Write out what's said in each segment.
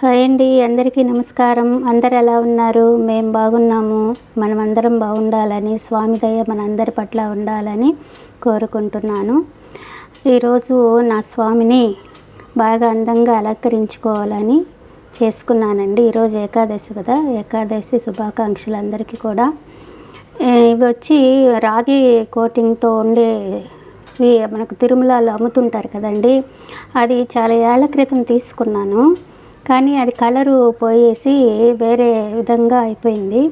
Hi అండి అందరికీ నమస్కారం. అందరు ఎలా ఉన్నారు? మేము బాగున్నాము. మనమందరం బాగుండాలని స్వామి దయ మన అందరి పట్ల ఉండాలని కోరుకుంటున్నాను. ఈరోజు నా స్వామిని బాగా అందంగా అలంకరించుకోవాలని చేసుకున్నానండి. ఈరోజు ఏకాదశి కదా ఏకాదశి శుభాకాంక్షలు అందరికీ కూడా ఇవి వచ్చి రాగి కోటింగ్తో ఉండే మనకు తిరుమలలో అమ్ముతుంటారు కదండి. అది చాలా ఏళ్ళ క్రితం తీసుకున్నాను. కానీ అది కలరు పోయేసి వేరే విధంగా అయిపోయింది.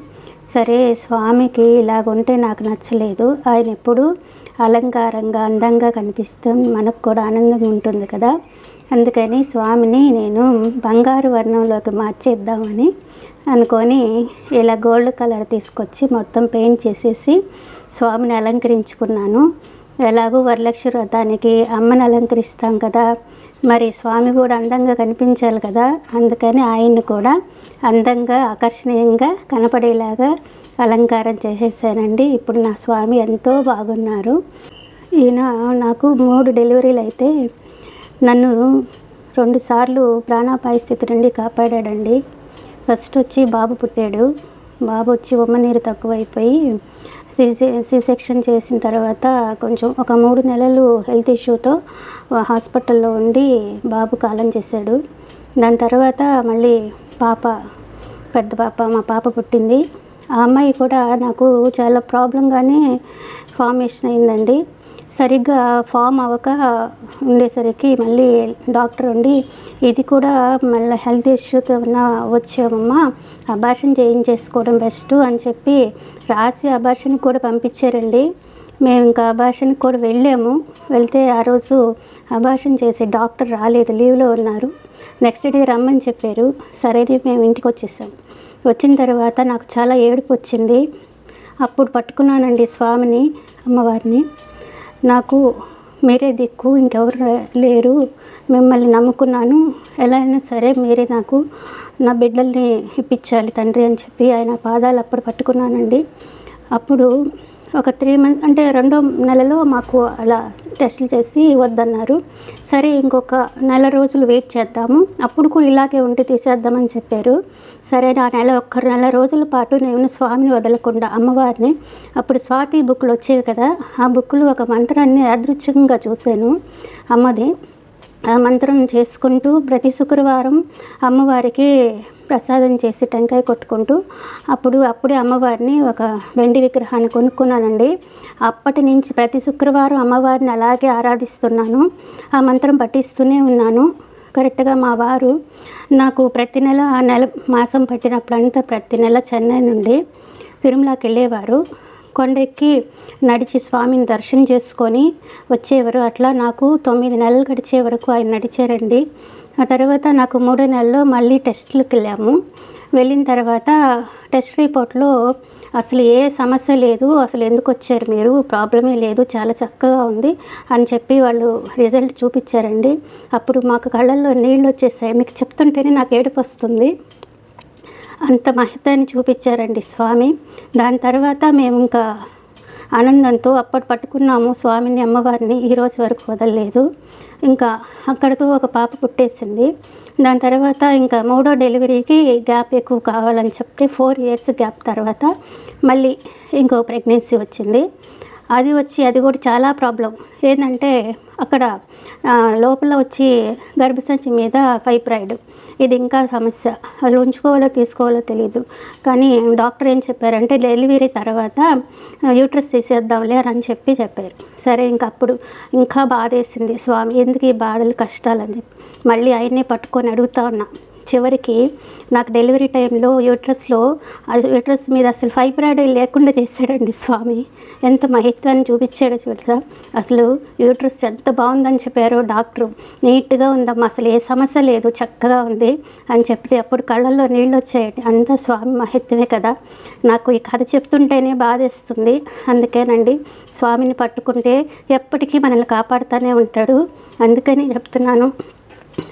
సరే స్వామికి ఇలాగుంటే నాకు నచ్చలేదు. ఆయన ఎప్పుడు అలంకారంగా అందంగా కనిపిస్తే మనకు కూడా ఆనందంగా ఉంటుంది కదా. అందుకని స్వామిని నేను బంగారు వర్ణంలోకి మార్చేద్దామని అనుకొని ఇలా గోల్డ్ కలర్ తీసుకొచ్చి మొత్తం పెయింట్ చేసేసి స్వామిని అలంకరించుకున్నాను. ఎలాగో వరలక్ష్మి వ్రతానికి అమ్మని అలంకరిస్తాం కదా. మరి స్వామి కూడా అందంగా కనిపించాలి కదా. అందుకని ఆయన్ని కూడా అందంగా ఆకర్షణీయంగా కనపడేలాగా అలంకారం చేసేసానండి. ఇప్పుడు నా స్వామి ఎంతో బాగున్నారు. ఈయన నాకు మూడు డెలివరీలు అయితే నన్ను రెండుసార్లు ప్రాణాపాయ స్థితి నుండి కాపాడాడండి. ఫస్ట్ వచ్చి బాబు పుట్టాడు. బాబు వచ్చి ఉమ్మ నీరు తక్కువైపోయి సి సి సెక్షన్ చేసిన తర్వాత కొంచెం ఒక మూడు నెలలు హెల్త్ ఇష్యూతో హాస్పిటల్లో ఉండి బాబు కాలం చేశాడు. దాని తర్వాత మళ్ళీ పాప పెద్ద పాప మా పాప పుట్టింది. ఆ అమ్మాయి కూడా నాకు చాలా ప్రాబ్లంగానే ఫార్మేషన్ అయిందండి. సరిగ్గా ఫామ్ అవ్వక ఉండేసరికి మళ్ళీ డాక్టర్ ఉండి ఇది కూడా మళ్ళీ హెల్త్ ఇష్యూతో ఉన్న వచ్చామమ్మా అబార్షన్ చేయించేసుకోవడం బెస్ట్ అని చెప్పి రాసి అబార్షన్ కూడా పంపించారండి. మేము ఇంకా అబార్షన్కి కూడా వెళ్ళాము. వెళ్తే ఆ రోజు అబార్షన్ చేసే డాక్టర్ రాలేదు లీవ్లో ఉన్నారు. నెక్స్ట్ డే రమ్మని చెప్పారు. సరే మేము ఇంటికి వచ్చేసాం. వచ్చిన తర్వాత నాకు చాలా ఏడుపు వచ్చింది. అప్పుడు పట్టుకున్నానండి స్వామిని అమ్మవారిని. నాకు మీరే దిక్కు ఇంకెవరు లేరు మిమ్మల్ని నమ్ముకున్నాను. ఎలా అయినా సరే మీరే నాకు నా బిడ్డల్ని ఇప్పించాలి తండ్రి అని చెప్పి ఆయన పాదాలు అప్పుడు పట్టుకున్నానండి. అప్పుడు ఒక త్రీ మంత్ అంటే రెండో నెలలో మాకు అలా టెస్టులు చేసి వద్దన్నారు. సరే ఇంకొక నెల రోజులు వెయిట్ చేద్దాము. అప్పుడు కూడా ఇలాగే ఉంటే తీసేద్దామని చెప్పారు. సరే నా నెల ఒక్క నెల రోజుల పాటు నేను స్వామిని వదలకుండా అమ్మవారిని అప్పుడు స్వాతి బుక్లు వచ్చేవి కదా ఆ బుక్లు ఒక మంత్రాన్ని అదృశ్యంగా చూశాను. అమ్మది. మంత్రం చేసుకుంటూ ప్రతి శుక్రవారం అమ్మవారికి ప్రసాదం చేసి టెంకాయ కొట్టుకుంటూ అప్పుడు అప్పుడే అమ్మవారిని ఒక వెండి విగ్రహాన్ని కొనుక్కున్నానండి. అప్పటి నుంచి ప్రతి శుక్రవారం అమ్మవారిని అలాగే ఆరాధిస్తున్నాను. ఆ మంత్రం పఠిస్తూనే ఉన్నాను. కరెక్ట్గా మా వారు నాకు ప్రతి నెల ఆ నెల మాసం పట్టినప్పుడంతా ప్రతి నెల చెన్నై నుండి తిరుమలకి వెళ్ళేవారు. కొండెక్కి నడిచి స్వామిని దర్శనం చేసుకొని వచ్చేవారు. అట్లా నాకు తొమ్మిది నెలలు గడిచే వరకు ఆయన నడిచారండి. ఆ తర్వాత నాకు మూడో నెలలో మళ్ళీ టెస్టులకు వెళ్ళాము. వెళ్ళిన తర్వాత టెస్ట్ రిపోర్ట్లో అసలు ఏ సమస్య లేదు అసలు ఎందుకు వచ్చారు మీరు ప్రాబ్లమే లేదు చాలా చక్కగా ఉంది అని చెప్పి వాళ్ళు రిజల్ట్ చూపించారండి. అప్పుడు మాకు కళ్ళల్లో నీళ్ళు వచ్చేసాయి. మీకు చెప్తుంటేనే నాకు ఏడుపు వస్తుంది. అంత మహితాన్ని చూపించారండి స్వామి. దాని తర్వాత మేము ఇంకా ఆనందంతో అప్పటి పట్టుకున్నాము. స్వామిని అమ్మవారిని ఈరోజు వరకు వదలలేదు. ఇంకా అక్కడతో ఒక పాప పుట్టేసింది. దాని తర్వాత ఇంకా మూడో డెలివరీకి గ్యాప్ ఎక్కువ కావాలని చెప్తే ఫోర్ ఇయర్స్ గ్యాప్ తర్వాత మళ్ళీ ఇంకో ప్రెగ్నెన్సీ వచ్చింది. అది వచ్చి అది కూడా చాలా ప్రాబ్లం. ఏంటంటే అక్కడ లోపల వచ్చి గర్భసంచి మీద ఫైబ్రాయిడ్ ఇది ఇంకా సమస్య. అది ఉంచుకోవాలో తీసుకోవాలో తెలియదు కానీ డాక్టర్ ఏం చెప్పారంటే డెలివరీ తర్వాత యూట్రస్ తీసేద్దాంలే అని చెప్పి చెప్పారు. సరే ఇంకా అప్పుడు ఇంకా బాధేసింది. స్వామి ఎందుకు ఈ బాధలు కష్టాలు అని చెప్పి. మళ్ళీ ఆయన్నే పట్టుకొని అడుగుతా ఉన్నా. చివరికి నాకు డెలివరీ టైంలో యూట్రస్లో యూట్రస్ మీద అసలు ఫైబ్రాయిడ్ లేకుండా చేశాడండి స్వామి. ఎంత మహిత్వాన్ని చూపించాడో చూడదా అసలు యూట్రస్ ఎంత బాగుందని చెప్పారో డాక్టరు. నీట్గా ఉందమ్మా అసలు ఏ సమస్య లేదు చక్కగా ఉంది అని చెప్తే అప్పుడు కళ్ళల్లో నీళ్ళు వచ్చాయండి అంత స్వామి మహిత్వమే కదా. నాకు ఈ కథ చెప్తుంటేనే బాధేస్తుంది. అందుకేనండి స్వామిని పట్టుకుంటే ఎప్పటికీ మనల్ని కాపాడుతూనే ఉంటాడు. అందుకని చెప్తున్నాను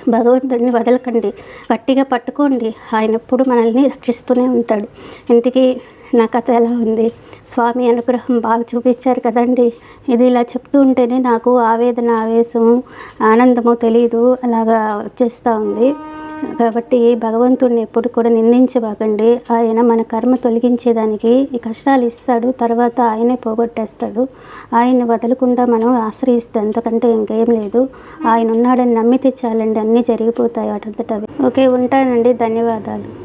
భగవంతుడిని వదలకండి గట్టిగా పట్టుకోండి. ఆయన ఎప్పుడు మనల్ని రక్షిస్తూనే ఉంటాడు. ఇంతకీ నా కథ ఎలా ఉంది? స్వామి అనుగ్రహం బాగా చూపించారు కదండి. ఇది ఇలా చెప్తూ ఉంటేనే నాకు ఆవేదన ఆవేశము ఆనందము తెలియదు అలాగా వచ్చేస్తూ ఉంది. కాబట్టి భగవంతుడిని ఎప్పుడు కూడా నిందించబాకండి. ఆయన మన కర్మ తొలగించేదానికి ఈ కష్టాలు ఇస్తాడు తర్వాత ఆయనే పోగొట్టేస్తాడు. ఆయన్ని వదలకుండా మనం ఆశ్రయిస్తే అంతకంటే ఇంకేం లేదు. ఆయన ఉన్నాడని నమ్మితే చాలండి అన్నీ జరిగిపోతాయి అటంతటవి ఓకే ఉంటానండి. ధన్యవాదాలు.